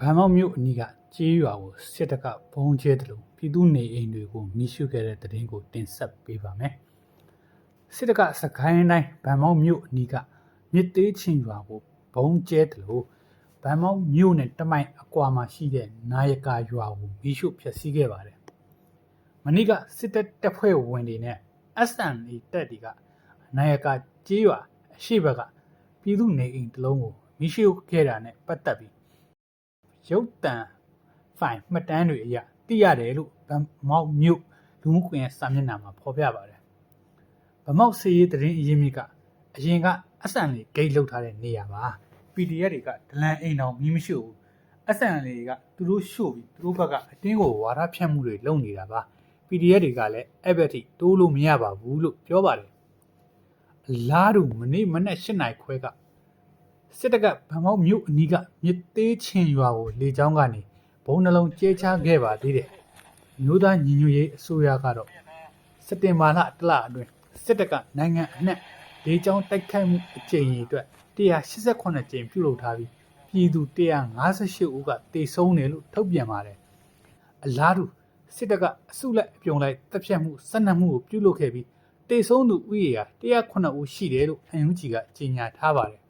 ဗန်မောက်မြို့အနီးကကြေးရွာကိုစစ်တပ်ကဘုံကျဲတယ်လို့ပြည်သူနေအိမ်တွေကိုမိရှုခဲ့တဲ့တဲ့ရင်ကိုတင်ဆက်ပေးပါမယ်။စစ်တပ်ကစကိုင်းတိုင်းဗန်မောက်မြို့အနီးကမြစ်သေးချင်းရွာကိုဘုံကျဲတယ်လို့ဗန်မောက်မြို့နဲ့တမိုင်အကွာမှာရှိတဲ့နာယကာရွာကိုမိရှုဖျက်ဆီးခဲ့ပါတယ်။မနေ့ကစစ်တပ်တပ်ဖွဲ့ဝင်တွေနဲ့ SNA တပ်တွေကနာယကာကြေးရွာအရှိဘက်ကပြည်သူနေအိမ်တစ်လုံးကိုမိရှုခဲ့တာနဲ့ပတ်သက်ပြီး ရုပ်တံဖိုင်မှတ်တမ်းတွေအရသိရတယ်လို့ဗမောက်မြို့လူမှုကွန်ရက်စာမျက်နှာမှာဖော်ပြပါတယ်။ဗမောက်စီရေးသတင်းအရင်းမြစ်ကအရင်ကအဆန်လေးဂိတ်လောက်ထားတဲ့နေရာပါ PDF တွေကဒလန်အိမ်တော်မီးမရှိဘူးအဆန်လေးကသူတို့ရှို့ပြီးသူတို့ဘက်ကအတင်းကိုဝါဒဖြန့်မှုတွေလုပ်နေတာပါ PDF တွေကလည်းအဲ့ဘက်ထိတိုးလို့မရပါဘူးလို့ပြောပါတယ်အလားတူမနေ့မနက်၈နာရီခွဲက စစ်တပ်ကဗန်မောက်မြို့အနီးကမြစ်သေးချင်းရွာကိုလေကြောင်းကနေဘုံနှလုံးကျဲချခဲ့ပါသေးတယ်။မျိုးသားညီညွတ်ရေးအစိုးရကတော့စက်တင်ဘာလတလအတွင်းစစ်တပ်ကနိုင်ငံအနှံ့လေကြောင်းတိုက်ခိုက်မှုအကြိမ်ကြီးအတွက်188ကြိမ်ပြုလုပ်ထားပြီးပြည်သူ158ဦးကတေဆုံးတယ်လို့ထုတ်ပြန်ပါတယ်။အလားတူစစ်တပ်ကအစုလိုက်အပြုံလိုက်တပ်ဖြတ်မှုစနက်မှုကိုပြုလုပ်ခဲ့ပြီးတေဆုံးသူဥယေဟာ109ဦးရှိတယ်လို့အန်ယူဂျီကကြေညာထားပါတယ်